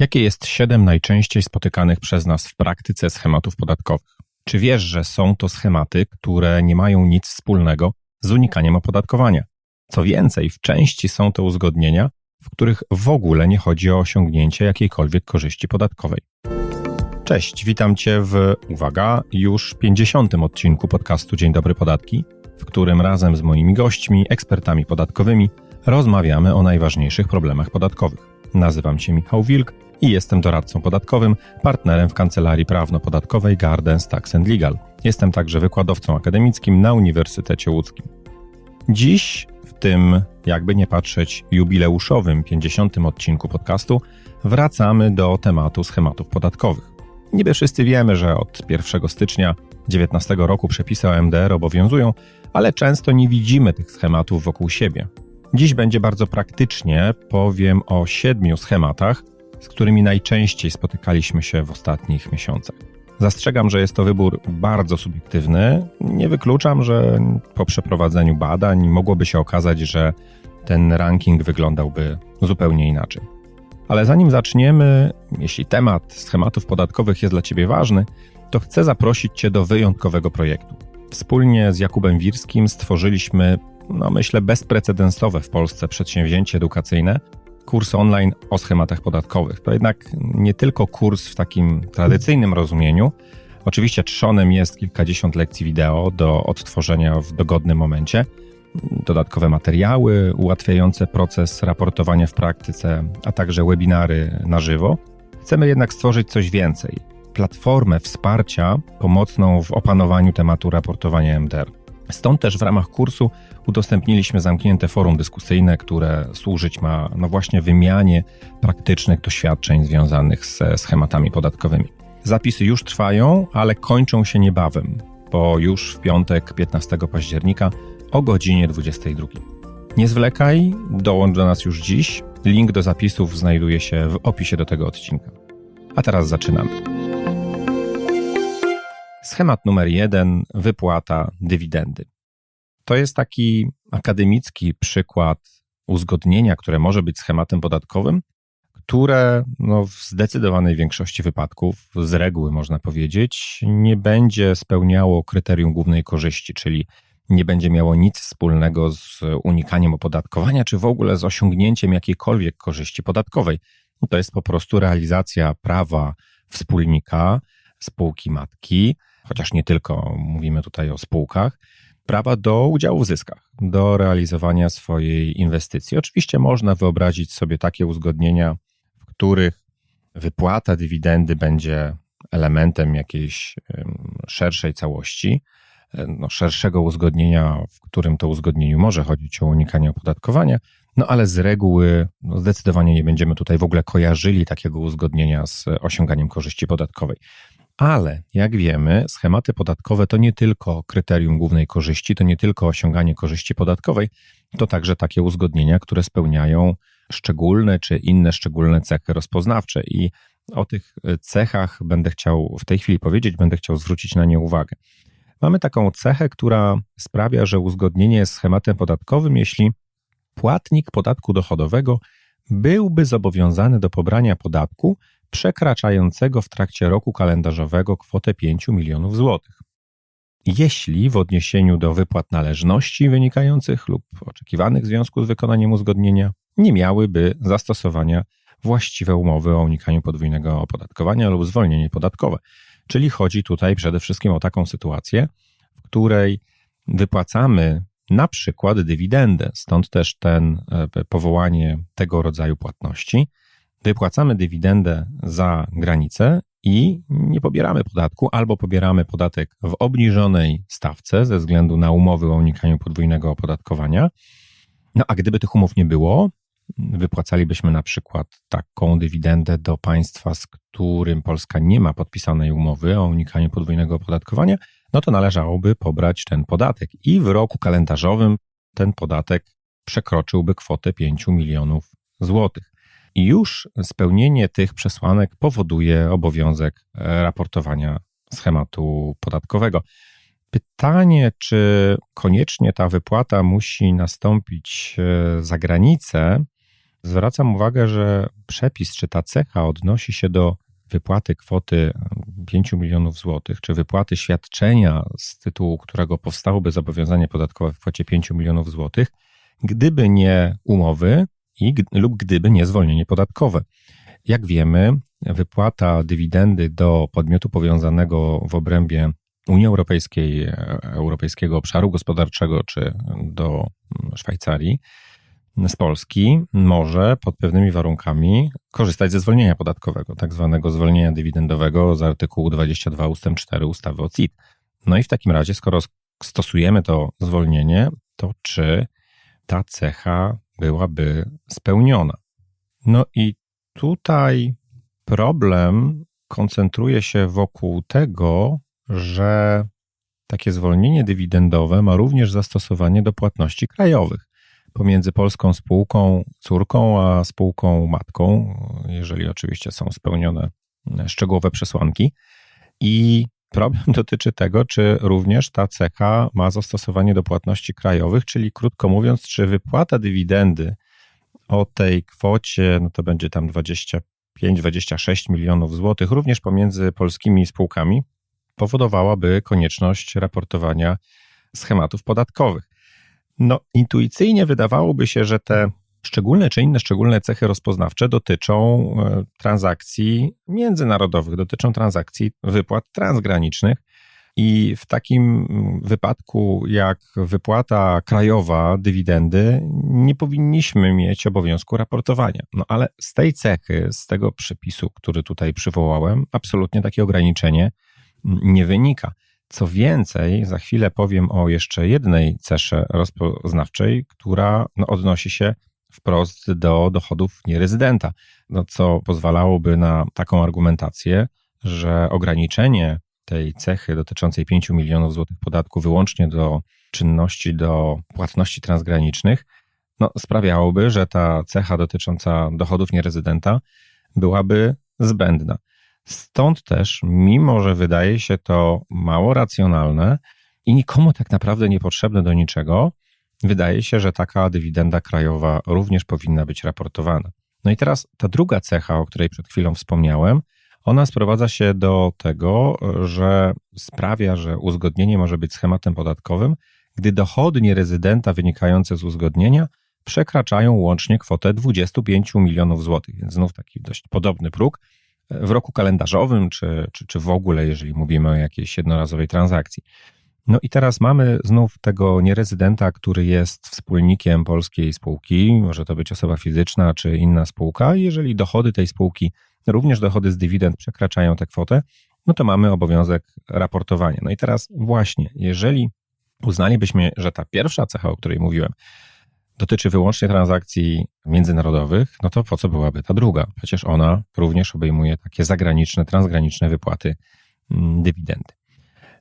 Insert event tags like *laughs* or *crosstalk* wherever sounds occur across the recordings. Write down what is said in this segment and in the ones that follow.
Jakie jest siedem najczęściej spotykanych przez nas w praktyce schematów podatkowych? Czy wiesz, że są to schematy, które nie mają nic wspólnego z unikaniem opodatkowania? Co więcej, w części są to uzgodnienia, w których w ogóle nie chodzi o osiągnięcie jakiejkolwiek korzyści podatkowej. Cześć, witam Cię w, uwaga, już 50. odcinku podcastu Dzień Dobry Podatki, w którym razem z moimi gośćmi, ekspertami podatkowymi, rozmawiamy o najważniejszych problemach podatkowych. Nazywam się Michał Wilk i jestem doradcą podatkowym, partnerem w kancelarii prawno-podatkowej Gardens Tax and Legal. Jestem także wykładowcą akademickim na Uniwersytecie Łódzkim. Dziś, w tym, jakby nie patrzeć, jubileuszowym 50. odcinku podcastu, wracamy do tematu schematów podatkowych. Niby wszyscy wiemy, że od 1 stycznia 2019 roku przepisy o MDR obowiązują, ale często nie widzimy tych schematów wokół siebie. Dziś będzie bardzo praktycznie, powiem o siedmiu schematach, z którymi najczęściej spotykaliśmy się w ostatnich miesiącach. Zastrzegam, że jest to wybór bardzo subiektywny. Nie wykluczam, że po przeprowadzeniu badań mogłoby się okazać, że ten ranking wyglądałby zupełnie inaczej. Ale zanim zaczniemy, jeśli temat schematów podatkowych jest dla Ciebie ważny, to chcę zaprosić Cię do wyjątkowego projektu. Wspólnie z Jakubem Wirskim stworzyliśmy, no myślę, bezprecedensowe w Polsce przedsięwzięcie edukacyjne, kurs online o schematach podatkowych. To jednak nie tylko kurs w takim tradycyjnym rozumieniu. Oczywiście trzonem jest kilkadziesiąt lekcji wideo do odtworzenia w dogodnym momencie, dodatkowe materiały ułatwiające proces raportowania w praktyce, a także webinary na żywo. Chcemy jednak stworzyć coś więcej platformę wsparcia pomocną w opanowaniu tematu raportowania MDR. Stąd też w ramach kursu udostępniliśmy zamknięte forum dyskusyjne, które służyć ma no właśnie wymianie praktycznych doświadczeń związanych ze schematami podatkowymi. Zapisy już trwają, ale kończą się niebawem, bo już w piątek 15 października o godzinie 22. Nie zwlekaj, dołącz do nas już dziś. Link do zapisów znajduje się w opisie do tego odcinka. A teraz zaczynamy. Schemat numer jeden wypłata dywidendy. To jest taki akademicki przykład uzgodnienia, które może być schematem podatkowym, które no, w zdecydowanej większości wypadków, z reguły można powiedzieć, nie będzie spełniało kryterium głównej korzyści, czyli nie będzie miało nic wspólnego z unikaniem opodatkowania, czy w ogóle z osiągnięciem jakiejkolwiek korzyści podatkowej. To jest po prostu realizacja prawa wspólnika, spółki matki, chociaż nie tylko mówimy tutaj o spółkach, prawa do udziału w zyskach, do realizowania swojej inwestycji. Oczywiście można wyobrazić sobie takie uzgodnienia, w których wypłata dywidendy będzie elementem jakiejś szerszej całości, no, szerszego uzgodnienia, w którym to uzgodnieniu może chodzić o unikanie opodatkowania, no ale z reguły no, zdecydowanie nie będziemy tutaj w ogóle kojarzyli takiego uzgodnienia z osiąganiem korzyści podatkowej. Ale jak wiemy, schematy podatkowe to nie tylko kryterium głównej korzyści, to nie tylko osiąganie korzyści podatkowej, to także takie uzgodnienia, które spełniają szczególne czy inne szczególne cechy rozpoznawcze. I o tych cechach będę chciał w tej chwili powiedzieć, będę chciał zwrócić na nie uwagę. Mamy taką cechę, która sprawia, że uzgodnienie jest schematem podatkowym, jeśli płatnik podatku dochodowego byłby zobowiązany do pobrania podatku przekraczającego w trakcie roku kalendarzowego kwotę 5 milionów złotych. Jeśli w odniesieniu do wypłat należności wynikających lub oczekiwanych w związku z wykonaniem uzgodnienia nie miałyby zastosowania właściwe umowy o unikaniu podwójnego opodatkowania lub zwolnienie podatkowe. Czyli chodzi tutaj przede wszystkim o taką sytuację, w której wypłacamy na przykład dywidendę, stąd też ten e, powołanie tego rodzaju płatności wypłacamy dywidendę za granicę i nie pobieramy podatku, albo pobieramy podatek w obniżonej stawce ze względu na umowy o unikaniu podwójnego opodatkowania. No a gdyby tych umów nie było, wypłacalibyśmy na przykład taką dywidendę do państwa, z którym Polska nie ma podpisanej umowy o unikaniu podwójnego opodatkowania, no to należałoby pobrać ten podatek. I w roku kalendarzowym ten podatek przekroczyłby kwotę 5 milionów złotych. I już spełnienie tych przesłanek powoduje obowiązek e, raportowania schematu podatkowego. Pytanie, czy koniecznie ta wypłata musi nastąpić e, za granicę, zwracam uwagę, że przepis czy ta cecha odnosi się do wypłaty kwoty 5 milionów złotych, czy wypłaty świadczenia, z tytułu którego powstałoby zobowiązanie podatkowe w kwocie 5 milionów złotych, gdyby nie umowy i, lub gdyby nie zwolnienie podatkowe. Jak wiemy, wypłata dywidendy do podmiotu powiązanego w obrębie Unii Europejskiej, Europejskiego Obszaru Gospodarczego czy do Szwajcarii z Polski może pod pewnymi warunkami korzystać ze zwolnienia podatkowego, tak zwanego zwolnienia dywidendowego z artykułu 22 ust. 4 ustawy o CIT. No i w takim razie, skoro stosujemy to zwolnienie, to czy ta cecha byłaby spełniona? No i tutaj problem koncentruje się wokół tego, że takie zwolnienie dywidendowe ma również zastosowanie do płatności krajowych pomiędzy polską spółką córką a spółką matką, jeżeli oczywiście są spełnione szczegółowe przesłanki. I problem dotyczy tego, czy również ta cecha ma zastosowanie do płatności krajowych, czyli krótko mówiąc, czy wypłata dywidendy o tej kwocie, no to będzie tam 25-26 milionów złotych, również pomiędzy polskimi spółkami, powodowałaby konieczność raportowania schematów podatkowych. No, intuicyjnie wydawałoby się, że te szczególne czy inne szczególne cechy rozpoznawcze dotyczą e, transakcji międzynarodowych, dotyczą transakcji wypłat transgranicznych. I w takim wypadku jak wypłata krajowa dywidendy, nie powinniśmy mieć obowiązku raportowania. No ale z tej cechy, z tego przepisu, który tutaj przywołałem, absolutnie takie ograniczenie nie wynika. Co więcej, za chwilę powiem o jeszcze jednej cesze rozpoznawczej, która no, odnosi się wprost do dochodów nierezydenta, no, co pozwalałoby na taką argumentację, że ograniczenie tej cechy dotyczącej 5 milionów złotych podatku wyłącznie do czynności, do płatności transgranicznych, no, sprawiałoby, że ta cecha dotycząca dochodów nierezydenta byłaby zbędna. Stąd też, mimo że wydaje się to mało racjonalne i nikomu tak naprawdę niepotrzebne do niczego, wydaje się, że taka dywidenda krajowa również powinna być raportowana. No i teraz ta druga cecha, o której przed chwilą wspomniałem, ona sprowadza się do tego, że sprawia, że uzgodnienie może być schematem podatkowym, gdy dochody nierezydenta wynikające z uzgodnienia przekraczają łącznie kwotę 25 milionów złotych, więc znów taki dość podobny próg w roku kalendarzowym, czy, czy, czy w ogóle, jeżeli mówimy o jakiejś jednorazowej transakcji. No i teraz mamy znów tego nierezydenta, który jest wspólnikiem polskiej spółki, może to być osoba fizyczna czy inna spółka. Jeżeli dochody tej spółki, również dochody z dywidend przekraczają tę kwotę, no to mamy obowiązek raportowania. No i teraz właśnie, jeżeli uznalibyśmy, że ta pierwsza cecha, o której mówiłem, dotyczy wyłącznie transakcji międzynarodowych, no to po co byłaby ta druga? Przecież ona również obejmuje takie zagraniczne, transgraniczne wypłaty mm, dywidendy.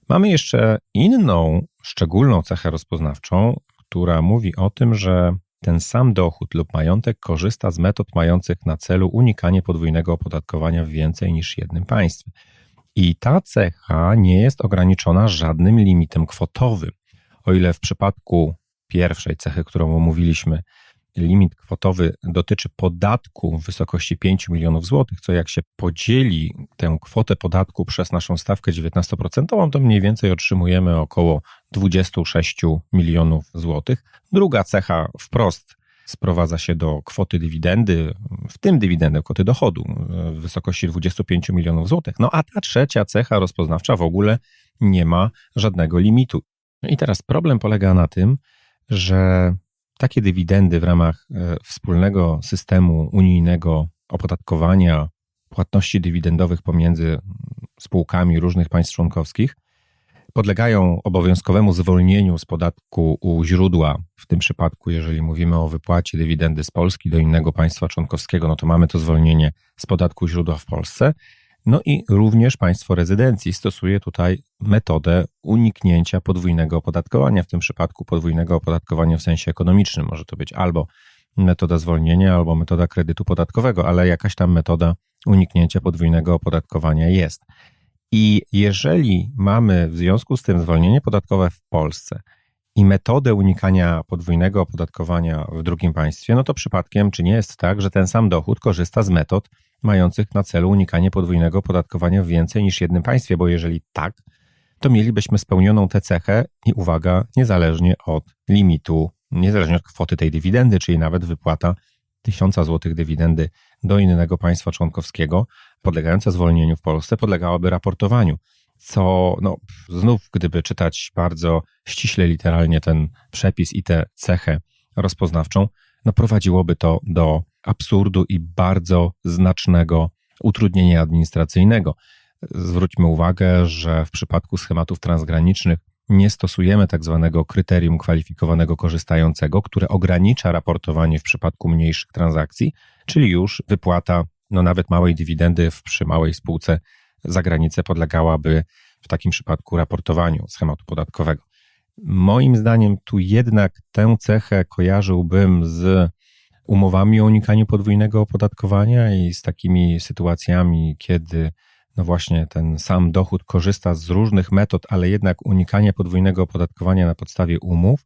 Mamy jeszcze inną szczególną cechę rozpoznawczą, która mówi o tym, że ten sam dochód lub majątek korzysta z metod mających na celu unikanie podwójnego opodatkowania w więcej niż jednym państwie. I ta cecha nie jest ograniczona żadnym limitem kwotowym. O ile w przypadku pierwszej cechy, którą omówiliśmy, limit kwotowy dotyczy podatku w wysokości 5 milionów złotych, co jak się podzieli tę kwotę podatku przez naszą stawkę 19%, to mniej więcej otrzymujemy około 26 milionów złotych. Druga cecha wprost sprowadza się do kwoty dywidendy, w tym dywidendy, kwoty dochodu w wysokości 25 milionów złotych. No a ta trzecia cecha rozpoznawcza w ogóle nie ma żadnego limitu. No I teraz problem polega na tym, że takie dywidendy w ramach e, wspólnego systemu unijnego opodatkowania płatności dywidendowych pomiędzy spółkami różnych państw członkowskich podlegają obowiązkowemu zwolnieniu z podatku u źródła. W tym przypadku, jeżeli mówimy o wypłacie dywidendy z Polski do innego państwa członkowskiego, no to mamy to zwolnienie z podatku źródła w Polsce. No i również państwo rezydencji stosuje tutaj metodę uniknięcia podwójnego opodatkowania, w tym przypadku podwójnego opodatkowania w sensie ekonomicznym. Może to być albo metoda zwolnienia, albo metoda kredytu podatkowego, ale jakaś tam metoda uniknięcia podwójnego opodatkowania jest. I jeżeli mamy w związku z tym zwolnienie podatkowe w Polsce i metodę unikania podwójnego opodatkowania w drugim państwie, no to przypadkiem czy nie jest tak, że ten sam dochód korzysta z metod mających na celu unikanie podwójnego opodatkowania w więcej niż jednym państwie, bo jeżeli tak, to mielibyśmy spełnioną tę cechę i uwaga, niezależnie od limitu, niezależnie od kwoty tej dywidendy, czyli nawet wypłata tysiąca złotych dywidendy do innego państwa członkowskiego, podlegająca zwolnieniu w Polsce, podlegałaby raportowaniu. Co, no, znów, gdyby czytać bardzo ściśle, literalnie ten przepis i tę cechę rozpoznawczą, no, prowadziłoby to do absurdu i bardzo znacznego utrudnienia administracyjnego. Zwróćmy uwagę, że w przypadku schematów transgranicznych nie stosujemy tak zwanego kryterium kwalifikowanego korzystającego, które ogranicza raportowanie w przypadku mniejszych transakcji, czyli już wypłata no nawet małej dywidendy w, przy małej spółce za granicę podlegałaby w takim przypadku raportowaniu schematu podatkowego. Moim zdaniem tu jednak tę cechę kojarzyłbym z umowami o unikaniu podwójnego opodatkowania i z takimi sytuacjami, kiedy no właśnie ten sam dochód korzysta z różnych metod, ale jednak unikanie podwójnego opodatkowania na podstawie umów,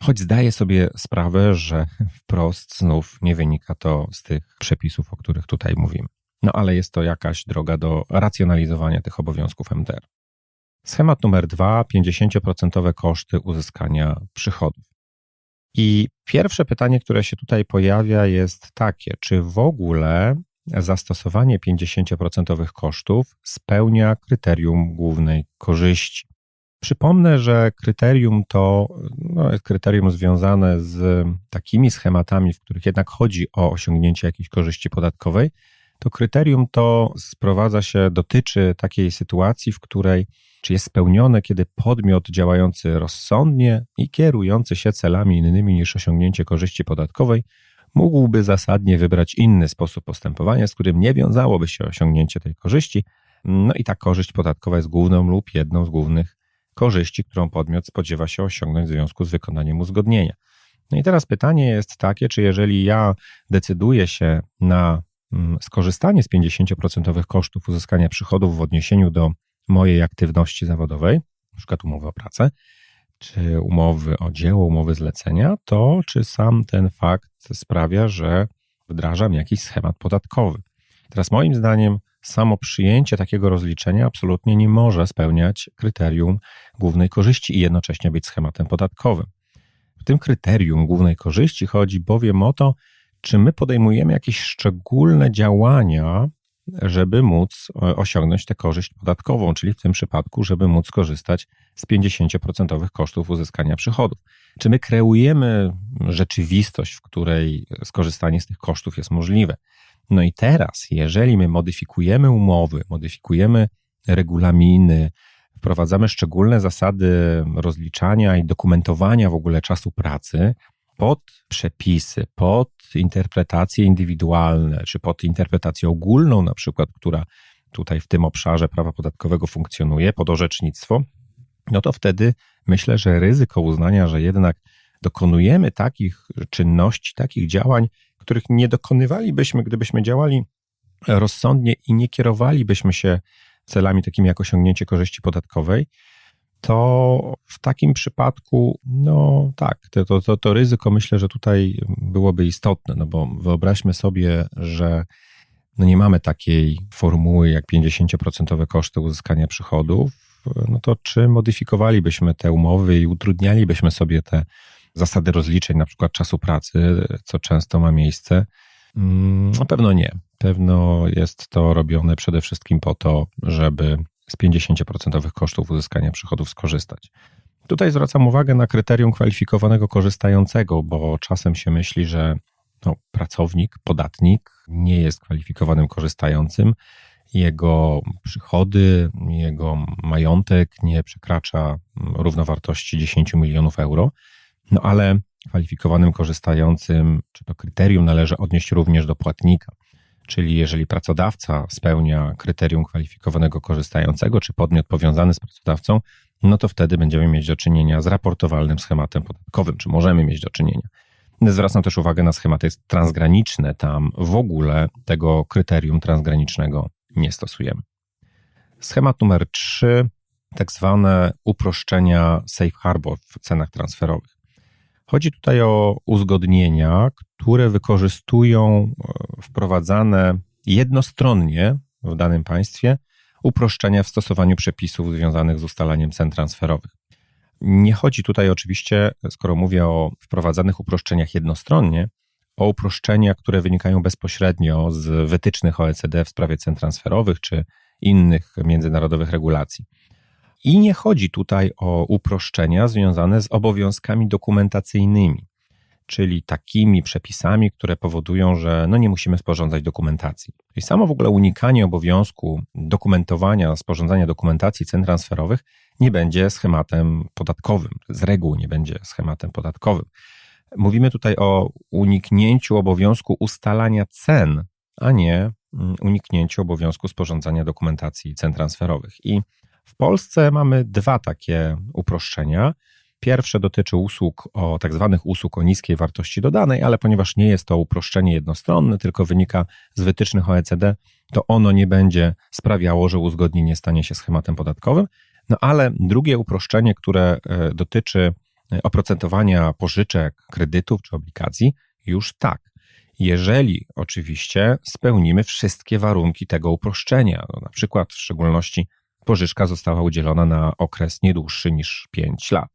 choć zdaję sobie sprawę, że *laughs* wprost znów nie wynika to z tych przepisów, o których tutaj mówimy. No ale jest to jakaś droga do racjonalizowania tych obowiązków MDR. Schemat numer dwa: 50% koszty uzyskania przychodów. I pierwsze pytanie, które się tutaj pojawia, jest takie: czy w ogóle zastosowanie 50% kosztów spełnia kryterium głównej korzyści? Przypomnę, że kryterium to no, jest kryterium związane z takimi schematami, w których jednak chodzi o osiągnięcie jakiejś korzyści podatkowej. To kryterium to sprowadza się, dotyczy takiej sytuacji, w której czy jest spełnione, kiedy podmiot działający rozsądnie i kierujący się celami innymi niż osiągnięcie korzyści podatkowej mógłby zasadnie wybrać inny sposób postępowania, z którym nie wiązałoby się osiągnięcie tej korzyści. No i ta korzyść podatkowa jest główną lub jedną z głównych korzyści, którą podmiot spodziewa się osiągnąć w związku z wykonaniem uzgodnienia. No i teraz pytanie jest takie, czy jeżeli ja decyduję się na skorzystanie z 50% kosztów uzyskania przychodów w odniesieniu do mojej aktywności zawodowej, przykład umowy o pracę, czy umowy o dzieło, umowy zlecenia, to czy sam ten fakt sprawia, że wdrażam jakiś schemat podatkowy. Teraz moim zdaniem samo przyjęcie takiego rozliczenia absolutnie nie może spełniać kryterium głównej korzyści i jednocześnie być schematem podatkowym. W tym kryterium głównej korzyści chodzi bowiem o to, czy my podejmujemy jakieś szczególne działania żeby móc e, osiągnąć tę korzyść podatkową, czyli w tym przypadku, żeby móc korzystać z 50% kosztów uzyskania przychodów. Czy my kreujemy rzeczywistość, w której skorzystanie z tych kosztów jest możliwe? No i teraz, jeżeli my modyfikujemy umowy, modyfikujemy regulaminy, wprowadzamy szczególne zasady rozliczania i dokumentowania w ogóle czasu pracy, pod przepisy, pod interpretacje indywidualne, czy pod interpretację ogólną, na przykład, która tutaj w tym obszarze prawa podatkowego funkcjonuje, pod orzecznictwo, no to wtedy myślę, że ryzyko uznania, że jednak dokonujemy takich czynności, takich działań, których nie dokonywalibyśmy, gdybyśmy działali rozsądnie i nie kierowalibyśmy się celami takimi jak osiągnięcie korzyści podatkowej, to w takim przypadku, no tak, to, to, to ryzyko myślę, że tutaj byłoby istotne, no bo wyobraźmy sobie, że no nie mamy takiej formuły jak 50% koszty uzyskania przychodów, no to czy modyfikowalibyśmy te umowy i utrudnialibyśmy sobie te zasady rozliczeń, na przykład czasu pracy, co często ma miejsce? Mm, na pewno nie. Pewno jest to robione przede wszystkim po to, żeby z 50% kosztów uzyskania przychodów skorzystać. Tutaj zwracam uwagę na kryterium kwalifikowanego korzystającego, bo czasem się myśli, że no, pracownik, podatnik nie jest kwalifikowanym korzystającym. Jego przychody, jego majątek nie przekracza równowartości 10 milionów euro, no ale kwalifikowanym korzystającym, czy to kryterium należy odnieść również do płatnika. Czyli jeżeli pracodawca spełnia kryterium kwalifikowanego korzystającego, czy podmiot powiązany z pracodawcą, no to wtedy będziemy mieć do czynienia z raportowalnym schematem podatkowym, czy możemy mieć do czynienia. Zwracam też uwagę na schematy transgraniczne. Tam w ogóle tego kryterium transgranicznego nie stosujemy. Schemat numer 3 tak zwane uproszczenia safe harbor w cenach transferowych. Chodzi tutaj o uzgodnienia, które wykorzystują e, wprowadzane jednostronnie w danym państwie uproszczenia w stosowaniu przepisów związanych z ustalaniem cen transferowych. Nie chodzi tutaj oczywiście, skoro mówię o wprowadzanych uproszczeniach jednostronnie, o uproszczenia, które wynikają bezpośrednio z wytycznych OECD w sprawie cen transferowych czy innych międzynarodowych regulacji. I nie chodzi tutaj o uproszczenia związane z obowiązkami dokumentacyjnymi, czyli takimi przepisami, które powodują, że no nie musimy sporządzać dokumentacji. Czyli samo w ogóle unikanie obowiązku dokumentowania, sporządzania dokumentacji cen transferowych nie będzie schematem podatkowym. Z reguły nie będzie schematem podatkowym. Mówimy tutaj o uniknięciu obowiązku ustalania cen, a nie mm, uniknięciu obowiązku sporządzania dokumentacji cen transferowych. I w Polsce mamy dwa takie uproszczenia. Pierwsze dotyczy usług o tak zwanych usług o niskiej wartości dodanej, ale ponieważ nie jest to uproszczenie jednostronne, tylko wynika z wytycznych OECD, to ono nie będzie sprawiało, że uzgodnienie stanie się schematem podatkowym. No ale drugie uproszczenie, które e, dotyczy e, oprocentowania pożyczek, kredytów czy obligacji, już tak. Jeżeli oczywiście spełnimy wszystkie warunki tego uproszczenia, no na przykład w szczególności pożyczka została udzielona na okres nie dłuższy niż 5 lat.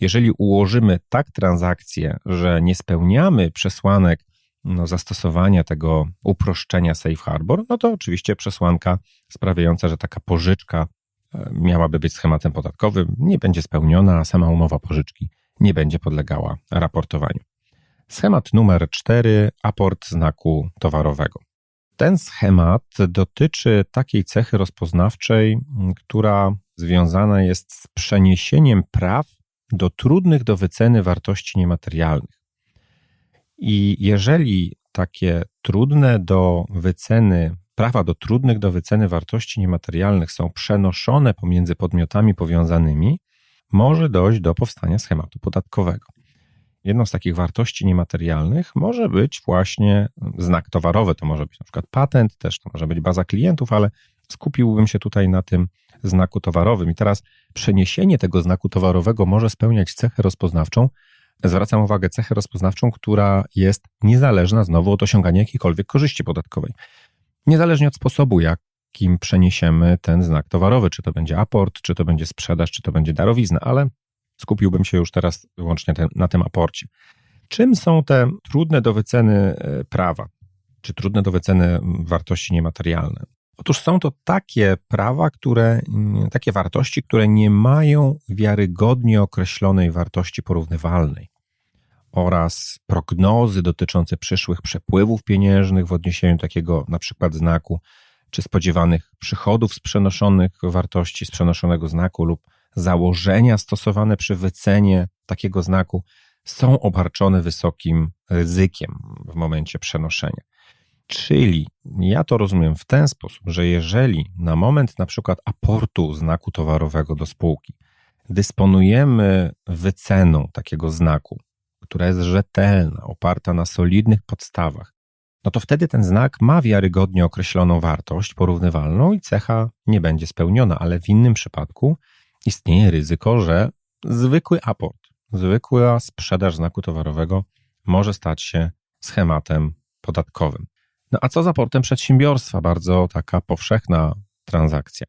Jeżeli ułożymy tak transakcję, że nie spełniamy przesłanek no, zastosowania tego uproszczenia safe harbor, no to oczywiście przesłanka sprawiająca, że taka pożyczka e, miałaby być schematem podatkowym, nie będzie spełniona, a sama umowa pożyczki nie będzie podlegała raportowaniu. Schemat numer 4, aport znaku towarowego. Ten schemat dotyczy takiej cechy rozpoznawczej, która związana jest z przeniesieniem praw do trudnych do wyceny wartości niematerialnych. I jeżeli takie trudne do wyceny, prawa do trudnych do wyceny wartości niematerialnych są przenoszone pomiędzy podmiotami powiązanymi, może dojść do powstania schematu podatkowego. Jedną z takich wartości niematerialnych może być właśnie znak towarowy. To może być na przykład patent, też to może być baza klientów, ale skupiłbym się tutaj na tym znaku towarowym. I teraz przeniesienie tego znaku towarowego może spełniać cechę rozpoznawczą. Zwracam uwagę, cechę rozpoznawczą, która jest niezależna znowu od osiągania jakiejkolwiek korzyści podatkowej. Niezależnie od sposobu, jakim przeniesiemy ten znak towarowy, czy to będzie aport, czy to będzie sprzedaż, czy to będzie darowizna, ale skupiłbym się już teraz wyłącznie na tym aporcie. Czym są te trudne do wyceny e, prawa, czy trudne do wyceny wartości niematerialne? Otóż są to takie prawa, które, takie wartości, które nie mają wiarygodnie określonej wartości porównywalnej oraz prognozy dotyczące przyszłych przepływów pieniężnych w odniesieniu takiego na przykład znaku, czy spodziewanych przychodów z przenoszonych wartości, z przenoszonego znaku lub założenia stosowane przy wycenie takiego znaku są obarczone wysokim ryzykiem w momencie przenoszenia. Czyli ja to rozumiem w ten sposób, że jeżeli na moment na przykład aportu znaku towarowego do spółki dysponujemy wyceną takiego znaku, która jest rzetelna, oparta na solidnych podstawach, no to wtedy ten znak ma wiarygodnie określoną wartość porównywalną i cecha nie będzie spełniona, ale w innym przypadku istnieje ryzyko, że zwykły aport, zwykła sprzedaż znaku towarowego może stać się schematem podatkowym. No a co z aportem przedsiębiorstwa? Bardzo taka powszechna transakcja.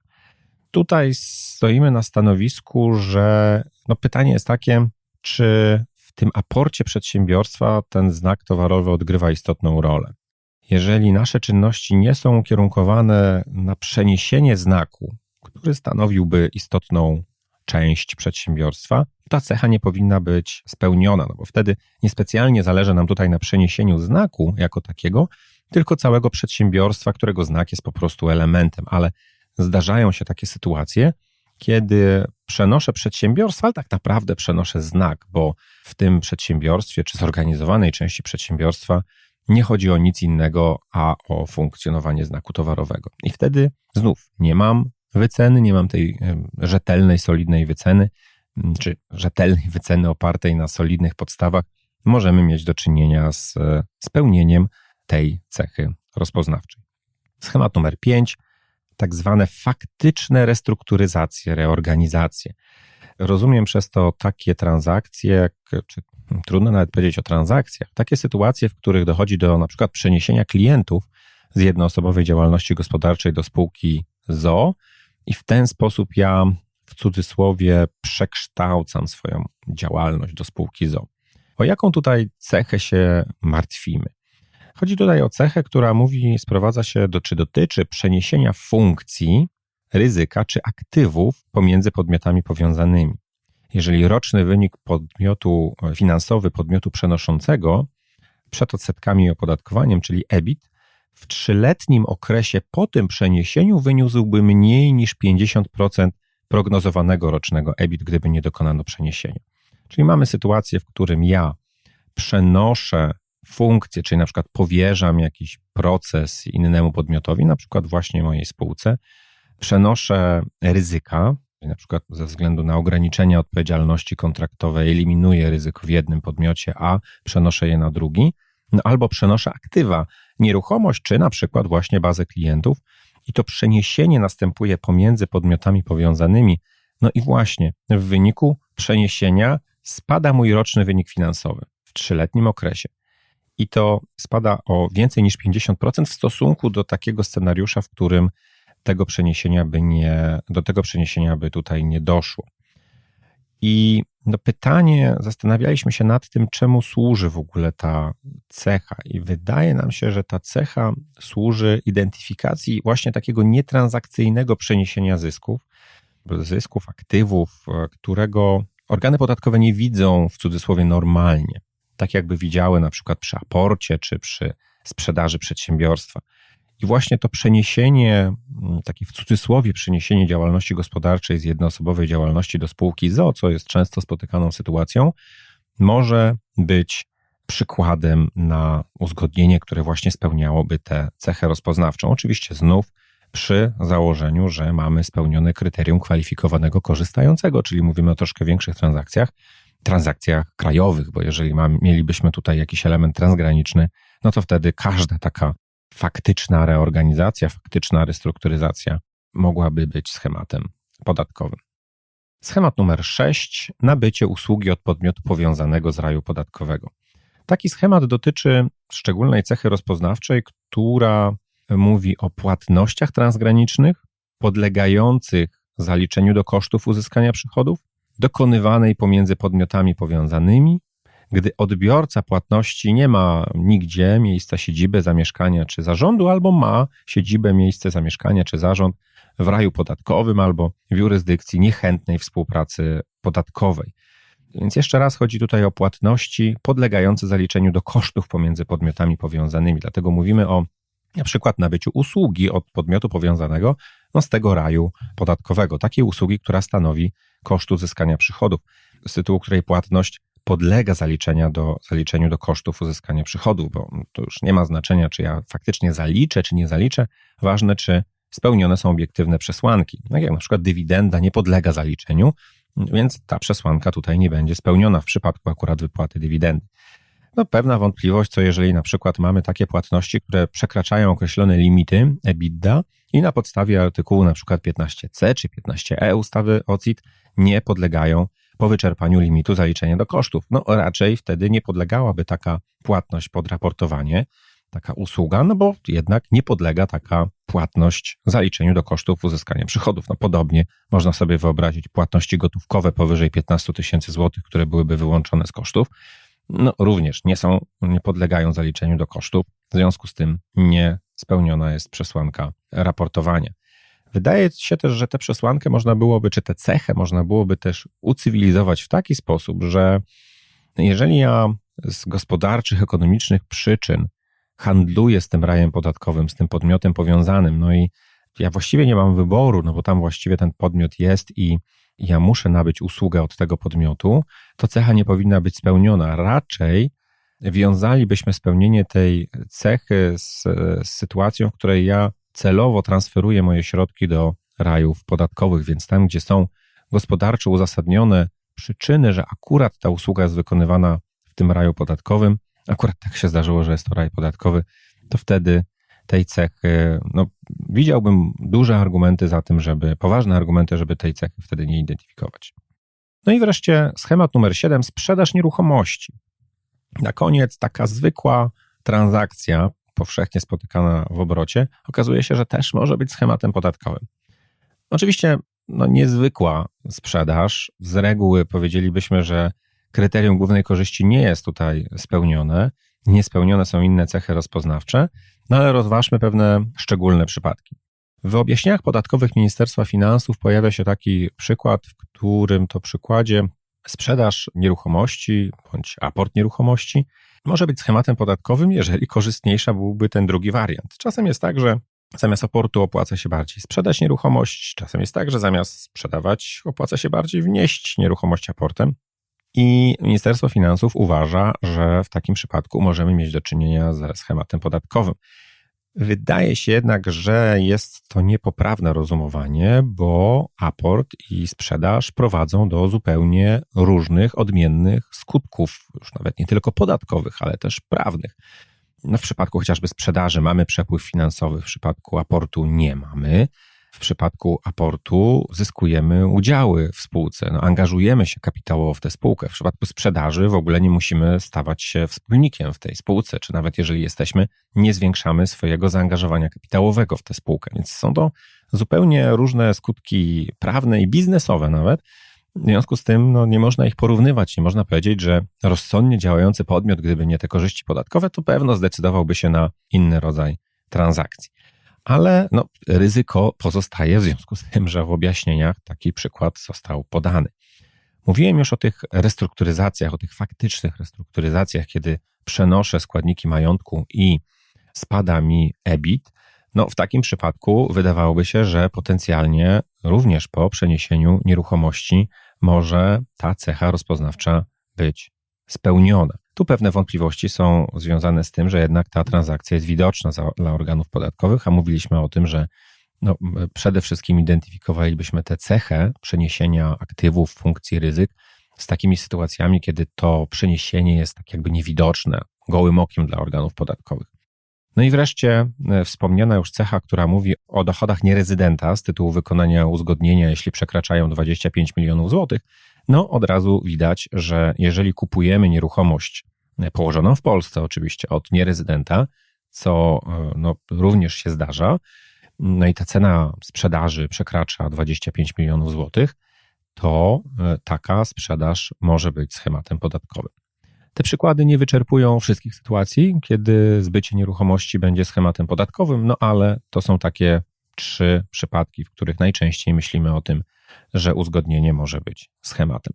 Tutaj stoimy na stanowisku, że no pytanie jest takie, czy w tym aporcie przedsiębiorstwa ten znak towarowy odgrywa istotną rolę. Jeżeli nasze czynności nie są ukierunkowane na przeniesienie znaku, który stanowiłby istotną część przedsiębiorstwa, ta cecha nie powinna być spełniona, no bo wtedy niespecjalnie zależy nam tutaj na przeniesieniu znaku jako takiego, tylko całego przedsiębiorstwa, którego znak jest po prostu elementem, ale zdarzają się takie sytuacje, kiedy przenoszę przedsiębiorstwo, ale tak naprawdę przenoszę znak, bo w tym przedsiębiorstwie czy zorganizowanej części przedsiębiorstwa nie chodzi o nic innego, a o funkcjonowanie znaku towarowego. I wtedy znów nie mam wyceny, nie mam tej rzetelnej, solidnej wyceny, czy rzetelnej wyceny opartej na solidnych podstawach. Możemy mieć do czynienia z spełnieniem tej cechy rozpoznawczej. Schemat numer 5. tak zwane faktyczne restrukturyzacje, reorganizacje. Rozumiem przez to takie transakcje, czy trudno nawet powiedzieć o transakcjach, takie sytuacje, w których dochodzi do na przykład przeniesienia klientów z jednoosobowej działalności gospodarczej do spółki ZO i w ten sposób ja w cudzysłowie przekształcam swoją działalność do spółki ZO. O jaką tutaj cechę się martwimy? Chodzi tutaj o cechę, która mówi, sprowadza się do, czy dotyczy przeniesienia funkcji, ryzyka czy aktywów pomiędzy podmiotami powiązanymi. Jeżeli roczny wynik podmiotu finansowy, podmiotu przenoszącego przed odsetkami i opodatkowaniem, czyli EBIT, w trzyletnim okresie po tym przeniesieniu wyniósłby mniej niż 50% prognozowanego rocznego EBIT, gdyby nie dokonano przeniesienia. Czyli mamy sytuację, w którym ja przenoszę funkcję, czyli na przykład powierzam jakiś proces innemu podmiotowi, na przykład właśnie mojej spółce, przenoszę ryzyka, na przykład ze względu na ograniczenia odpowiedzialności kontraktowej eliminuję ryzyko w jednym podmiocie, a przenoszę je na drugi, no albo przenoszę aktywa, nieruchomość, czy na przykład właśnie bazę klientów i to przeniesienie następuje pomiędzy podmiotami powiązanymi. No i właśnie w wyniku przeniesienia spada mój roczny wynik finansowy w trzyletnim okresie. I to spada o więcej niż 50% w stosunku do takiego scenariusza, w którym tego przeniesienia by nie, do tego przeniesienia by tutaj nie doszło. I no pytanie, zastanawialiśmy się nad tym, czemu służy w ogóle ta cecha, i wydaje nam się, że ta cecha służy identyfikacji właśnie takiego nietransakcyjnego przeniesienia zysków, zysków, aktywów, którego organy podatkowe nie widzą w cudzysłowie normalnie, tak jakby widziały na przykład przy aporcie czy przy sprzedaży przedsiębiorstwa. I właśnie to przeniesienie, mm, takie w cudzysłowie przeniesienie działalności gospodarczej z jednoosobowej działalności do spółki ZO, co jest często spotykaną sytuacją, może być przykładem na uzgodnienie, które właśnie spełniałoby tę cechę rozpoznawczą. Oczywiście znów przy założeniu, że mamy spełnione kryterium kwalifikowanego korzystającego, czyli mówimy o troszkę większych transakcjach, transakcjach krajowych, bo jeżeli mamy, mielibyśmy tutaj jakiś element transgraniczny, no to wtedy każda taka faktyczna reorganizacja, faktyczna restrukturyzacja mogłaby być schematem podatkowym. Schemat numer 6. Nabycie usługi od podmiotu powiązanego z raju podatkowego. Taki schemat dotyczy szczególnej cechy rozpoznawczej, która mówi o płatnościach transgranicznych podlegających zaliczeniu do kosztów uzyskania przychodów, dokonywanej pomiędzy podmiotami powiązanymi gdy odbiorca płatności nie ma nigdzie miejsca siedziby, zamieszkania czy zarządu, albo ma siedzibę, miejsce zamieszkania czy zarząd w raju podatkowym albo w jurysdykcji niechętnej współpracy podatkowej. Więc jeszcze raz chodzi tutaj o płatności podlegające zaliczeniu do kosztów pomiędzy podmiotami powiązanymi. Dlatego mówimy o na przykład nabyciu usługi od podmiotu powiązanego no z tego raju podatkowego, takiej usługi, która stanowi koszt uzyskania przychodów, z tytułu której płatność podlega zaliczenia do, zaliczeniu do kosztów uzyskania przychodów, bo to już nie ma znaczenia, czy ja faktycznie zaliczę, czy nie zaliczę. Ważne, czy spełnione są obiektywne przesłanki. Tak jak na przykład dywidenda nie podlega zaliczeniu, więc ta przesłanka tutaj nie będzie spełniona w przypadku akurat wypłaty dywidendy. No, pewna wątpliwość, co jeżeli na przykład mamy takie płatności, które przekraczają określone limity EBITDA i na podstawie artykułu na przykład 15c czy 15e ustawy OCIT nie podlegają po wyczerpaniu limitu zaliczenia do kosztów. No raczej wtedy nie podlegałaby taka płatność pod raportowanie, taka usługa, no bo jednak nie podlega taka płatność zaliczeniu do kosztów uzyskania przychodów. No podobnie można sobie wyobrazić płatności gotówkowe powyżej 15 tysięcy złotych, które byłyby wyłączone z kosztów. No również nie są, nie podlegają zaliczeniu do kosztów. W związku z tym nie spełniona jest przesłanka raportowania. Wydaje się też, że tę przesłankę można byłoby, czy tę cechę można byłoby też ucywilizować w taki sposób, że jeżeli ja z gospodarczych, ekonomicznych przyczyn handluję z tym rajem podatkowym, z tym podmiotem powiązanym, no i ja właściwie nie mam wyboru, no bo tam właściwie ten podmiot jest i ja muszę nabyć usługę od tego podmiotu, to cecha nie powinna być spełniona. Raczej wiązalibyśmy spełnienie tej cechy z, z sytuacją, w której ja celowo transferuję moje środki do rajów podatkowych, więc tam, gdzie są gospodarczo uzasadnione przyczyny, że akurat ta usługa jest wykonywana w tym raju podatkowym, akurat tak się zdarzyło, że jest to raj podatkowy, to wtedy tej cechy, no, widziałbym duże argumenty za tym, żeby, poważne argumenty, żeby tej cechy wtedy nie identyfikować. No i wreszcie schemat numer 7, sprzedaż nieruchomości. Na koniec taka zwykła transakcja, powszechnie spotykana w obrocie, okazuje się, że też może być schematem podatkowym. Oczywiście no, niezwykła sprzedaż. Z reguły powiedzielibyśmy, że kryterium głównej korzyści nie jest tutaj spełnione, niespełnione są inne cechy rozpoznawcze, no ale rozważmy pewne szczególne przypadki. W objaśnieniach podatkowych Ministerstwa Finansów pojawia się taki przykład, w którym to przykładzie sprzedaż nieruchomości bądź aport nieruchomości może być schematem podatkowym, jeżeli korzystniejsza byłby ten drugi wariant. Czasem jest tak, że zamiast aportu opłaca się bardziej sprzedać nieruchomość, czasem jest tak, że zamiast sprzedawać opłaca się bardziej wnieść nieruchomość aportem. I Ministerstwo Finansów uważa, że w takim przypadku możemy mieć do czynienia ze schematem podatkowym. Wydaje się jednak, że jest to niepoprawne rozumowanie, bo aport i sprzedaż prowadzą do zupełnie różnych, odmiennych skutków, już nawet nie tylko podatkowych, ale też prawnych. No w przypadku chociażby sprzedaży mamy przepływ finansowy, w przypadku aportu nie mamy. W przypadku aportu zyskujemy udziały w spółce, no, angażujemy się kapitałowo w tę spółkę. W przypadku sprzedaży w ogóle nie musimy stawać się wspólnikiem w tej spółce, czy nawet jeżeli jesteśmy, nie zwiększamy swojego zaangażowania kapitałowego w tę spółkę. Więc są to zupełnie różne skutki prawne i biznesowe nawet. W związku z tym no, nie można ich porównywać. Nie można powiedzieć, że rozsądnie działający podmiot, gdyby nie te korzyści podatkowe, to pewno zdecydowałby się na inny rodzaj transakcji ale no, ryzyko pozostaje w związku z tym, że w objaśnieniach taki przykład został podany. Mówiłem już o tych restrukturyzacjach, o tych faktycznych restrukturyzacjach, kiedy przenoszę składniki majątku i spada mi EBIT. No, w takim przypadku wydawałoby się, że potencjalnie również po przeniesieniu nieruchomości może ta cecha rozpoznawcza być spełniona. Tu pewne wątpliwości są związane z tym, że jednak ta transakcja jest widoczna za, dla organów podatkowych, a mówiliśmy o tym, że no, przede wszystkim identyfikowalibyśmy tę cechę przeniesienia aktywów, funkcji ryzyk z takimi sytuacjami, kiedy to przeniesienie jest tak jakby niewidoczne, gołym okiem dla organów podatkowych. No i wreszcie e, wspomniana już cecha, która mówi o dochodach nierezydenta z tytułu wykonania uzgodnienia, jeśli przekraczają 25 milionów złotych, no od razu widać, że jeżeli kupujemy nieruchomość e, położoną w Polsce, oczywiście od nierezydenta, co e, no, również się zdarza, no i ta cena sprzedaży przekracza 25 milionów złotych, to e, taka sprzedaż może być schematem podatkowym. Te przykłady nie wyczerpują wszystkich sytuacji, kiedy zbycie nieruchomości będzie schematem podatkowym, no ale to są takie trzy przypadki, w których najczęściej myślimy o tym, że uzgodnienie może być schematem.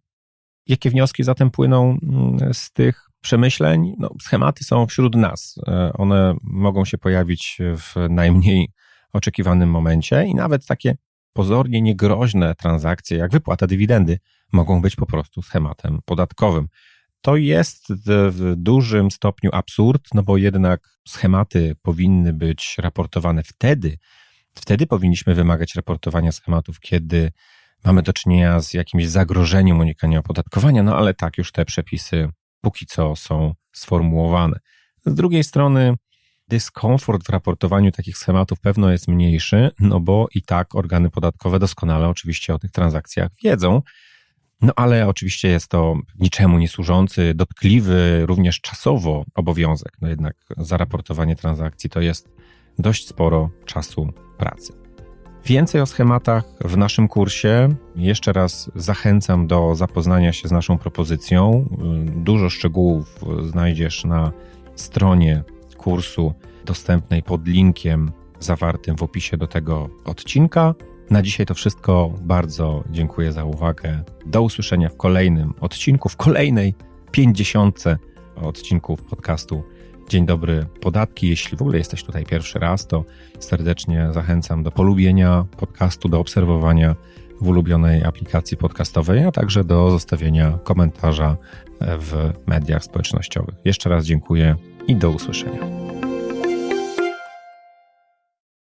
Jakie wnioski zatem płyną mm, z tych przemyśleń? No, schematy są wśród nas. E, one mogą się pojawić w najmniej oczekiwanym momencie i nawet takie pozornie niegroźne transakcje, jak wypłata dywidendy, mogą być po prostu schematem podatkowym. To jest w dużym stopniu absurd, no bo jednak schematy powinny być raportowane wtedy, wtedy powinniśmy wymagać raportowania schematów, kiedy mamy do czynienia z jakimś zagrożeniem unikania opodatkowania, no ale tak już te przepisy póki co są sformułowane. Z drugiej strony, dyskomfort w raportowaniu takich schematów pewno jest mniejszy, no bo i tak organy podatkowe doskonale oczywiście o tych transakcjach wiedzą. No ale oczywiście jest to niczemu nie służący, dotkliwy również czasowo obowiązek. No jednak zaraportowanie transakcji to jest dość sporo czasu pracy. Więcej o schematach w naszym kursie. Jeszcze raz zachęcam do zapoznania się z naszą propozycją. Dużo szczegółów znajdziesz na stronie kursu dostępnej pod linkiem zawartym w opisie do tego odcinka. Na dzisiaj to wszystko. Bardzo dziękuję za uwagę. Do usłyszenia w kolejnym odcinku, w kolejnej 50 odcinków podcastu Dzień dobry, podatki. Jeśli w ogóle jesteś tutaj pierwszy raz, to serdecznie zachęcam do polubienia podcastu, do obserwowania w ulubionej aplikacji podcastowej, a także do zostawienia komentarza w mediach społecznościowych. Jeszcze raz dziękuję i do usłyszenia.